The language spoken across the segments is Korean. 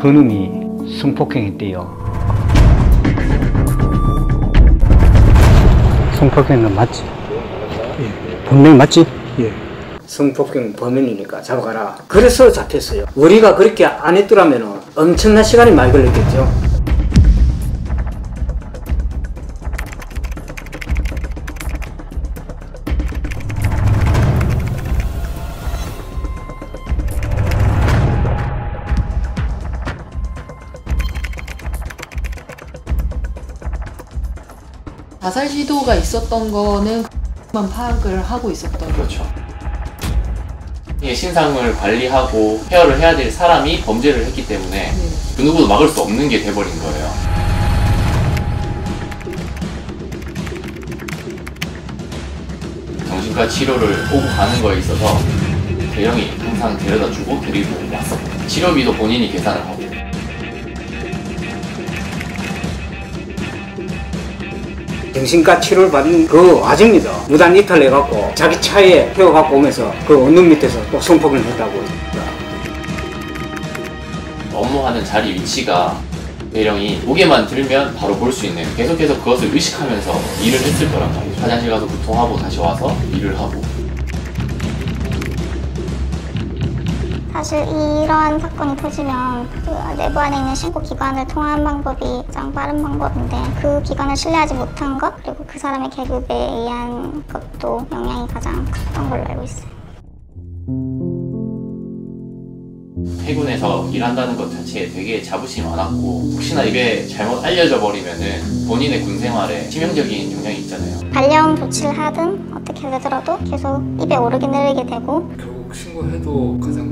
그놈이 성폭행했대요. 성폭행은 맞지? 분명히 맞지? 예. 성폭행 범인이니까 잡아가라. 그래서 잡혔어요. 우리가 그렇게 안 했더라면 엄청난 시간이 많이 걸렸겠죠. 자살 시도가 있었던 거는 만 파악을 하고 있었던 거죠. 그렇죠. 이 신상을 관리하고 케어를 해야 될 사람이 범죄를 했기 때문에 네. 그 누구도 막을 수 없는 게 돼버린 거예요. 정신과 치료를 오고 가는 거에 있어서 대형이 항상 데려다 주고 데리고 왔었고 치료비도 본인이 계산을 하고 정신과 치료를 받은 그 와중이죠. 무단 이탈해갖고 자기 차에 태워갖고 오면서 그 언눈 밑에서 또 성폭행을 했다고. 업무하는 자리 위치가 대령이 무게만 들면 바로 볼 수 있는 계속해서 그것을 의식하면서 일을 했을 거란 말이죠. 화장실 가서 구통하고 다시 와서 일을 하고 사실 이러한 사건이 터지면 그 내부 안에 있는 신고 기관을 통한 방법이 가장 빠른 방법인데 그 기관을 신뢰하지 못한 것 그리고 그 사람의 계급에 의한 것도 영향이 가장 컸던 걸로 알고 있어요. 해군에서 일한다는 것 자체에 되게 자부심이 많았고 혹시나 이게 잘못 알려져 버리면은 본인의 군 생활에 치명적인 영향이 있잖아요. 발령 조치를 하든 어떻게 되더라도 계속 입에 오르게 내리게 되고 결국 신고해도 가장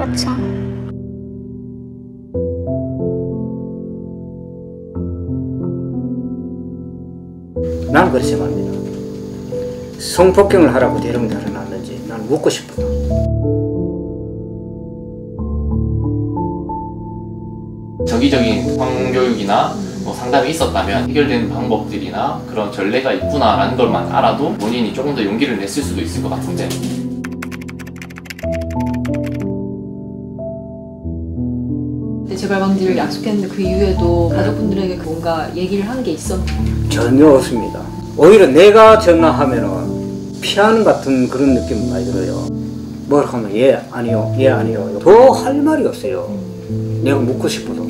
그렇죠. 나는 그렇게 생각합니다. 성폭행을 하라고 대령이 달아났는지 나는 묻고 싶어요. 정기적인 성교육이나 뭐 상담이 있었다면 해결되는 방법들이나 그런 전례가 있구나라는 것만 알아도 본인이 조금 더 용기를 냈을 수도 있을 것 같은데 재발 방지를 약속했는데 그 이후에도 가족분들에게 뭔가 얘기를 한 게 있었나요? 전혀 없습니다. 오히려 내가 전화하면은 피하는 같은 그런 느낌 많이 들어요. 뭘 하면 예 아니요 예 아니요 더 할 말이 없어요. 내가 묻고 싶어도